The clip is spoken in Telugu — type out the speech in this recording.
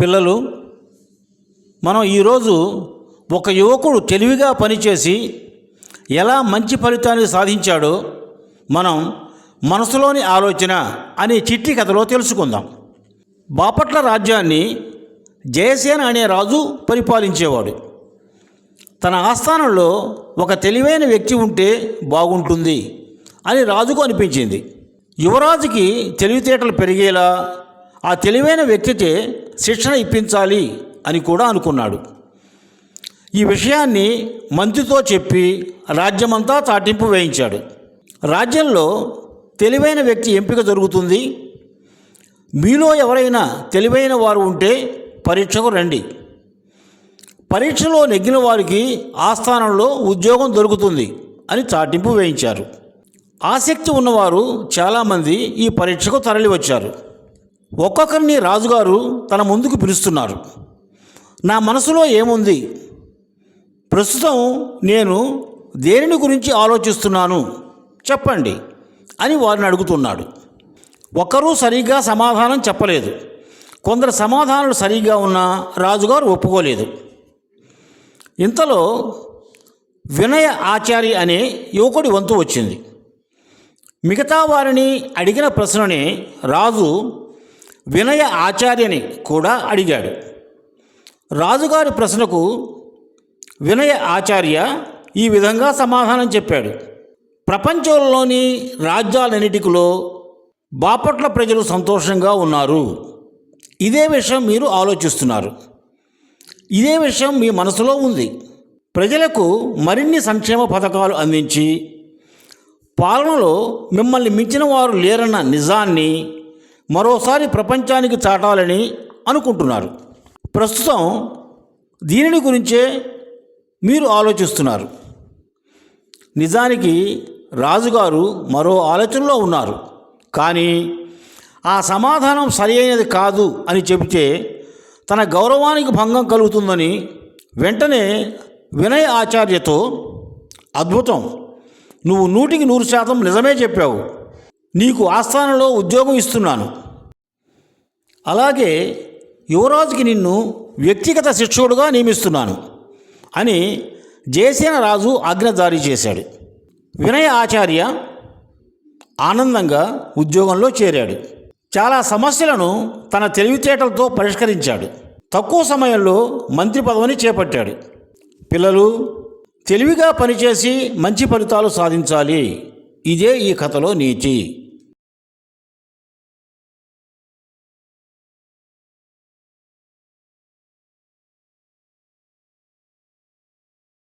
పిల్లలు మనం ఈరోజు ఒక యువకుడు తెలివిగా పనిచేసి ఎలా మంచి ఫలితాన్ని సాధించాడో మనం మనసులోని ఆలోచన అనే చిట్టి కథలో తెలుసుకుందాం. బాపట్ల రాజ్యాన్ని జయసేన అనే రాజు పరిపాలించేవాడు. తన ఆస్థానంలో ఒక తెలివైన వ్యక్తి ఉంటే బాగుంటుంది అని రాజుకు అనిపించింది. యువరాజుకి తెలివితేటలు పెరిగేలా ఆ తెలివైన వ్యక్తితే శిక్షణ ఇప్పించాలి అని కూడా అనుకున్నాడు. ఈ విషయాన్ని మంత్రితో చెప్పి రాజ్యమంతా చాటింపు వేయించాడు. రాజ్యంలో తెలివైన వ్యక్తి ఎంపిక జరుగుతుంది. మీలో ఎవరైనా తెలివైన వారు ఉంటే పరీక్షకు రండి. పరీక్షలో నెగ్గిన వారికి ఆస్థానంలో ఉద్యోగం దొరుకుతుంది అని చాటింపు వేయించారు. ఆసక్తి ఉన్నవారు చాలామంది ఈ పరీక్షకు తరలివచ్చారు. ఒక్కొక్కరిని రాజుగారు తన ముందుకు పిలుస్తున్నారు. నా మనసులో ఏముంది? ప్రస్తుతం నేను దేనిని గురించి ఆలోచిస్తున్నాను? చెప్పండి అని వారిని అడుగుతున్నాడు. ఒకరూ సరిగ్గా సమాధానం చెప్పలేదు. కొందరు సమాధానాలు సరిగ్గా ఉన్నా రాజుగారు ఒప్పుకోలేదు. ఇంతలో వినయ ఆచారి అనే యువకుడి వంతు వచ్చింది. మిగతా వారిని అడిగిన ప్రశ్నని రాజు వినయ ఆచార్యని కూడా అడిగాడు. రాజుగారి ప్రశ్నకు వినయ ఆచార్య ఈ విధంగా సమాధానం చెప్పాడు. ప్రపంచంలోని రాజ్యాలన్నిటిలో బాపట్ల ప్రజలు సంతోషంగా ఉన్నారు. ఇదే విషయం మీరు ఆలోచిస్తున్నారు. ఇదే విషయం మీ మనసులో ఉంది. ప్రజలకు మరిన్ని సంక్షేమ పథకాలు అందించి పాలనలో మిమ్మల్ని మించిన వారు లేరన్న నిజాన్ని మరోసారి ప్రపంచానికి చాటాలని అనుకుంటున్నారు. ప్రస్తుతం దీనిని గురించే మీరు ఆలోచిస్తున్నారు. నిజానికి రాజుగారు మరో ఆలోచనలో ఉన్నారు. కానీ ఆ సమాధానం సరి అయినది కాదు అని చెబితే తన గౌరవానికి భంగం కలుగుతుందని వెంటనే వినయ ఆచార్యతో అద్భుతం! నువ్వు నూటికి నూరు శాతం నిజమే చెప్పావు. నీకు ఆస్థానంలో ఉద్యోగం ఇస్తున్నాను. అలాగే యువరాజుకి నిన్ను వ్యక్తిగత శిక్షకుడుగా నియమిస్తున్నాను అని జయసేన రాజు ఆజ్ఞ జారీ చేశాడు. వినయ ఆచార్య ఆనందంగా ఉద్యోగంలో చేరాడు. చాలా సమస్యలను తన తెలివితేటలతో పరిష్కరించాడు. తక్కువ సమయంలో మంత్రి పదవిని చేపట్టాడు. పిల్లలు తెలివిగా పనిచేసి మంచి ఫలితాలు సాధించాలి. ఇదే ఈ కథలో నీతి.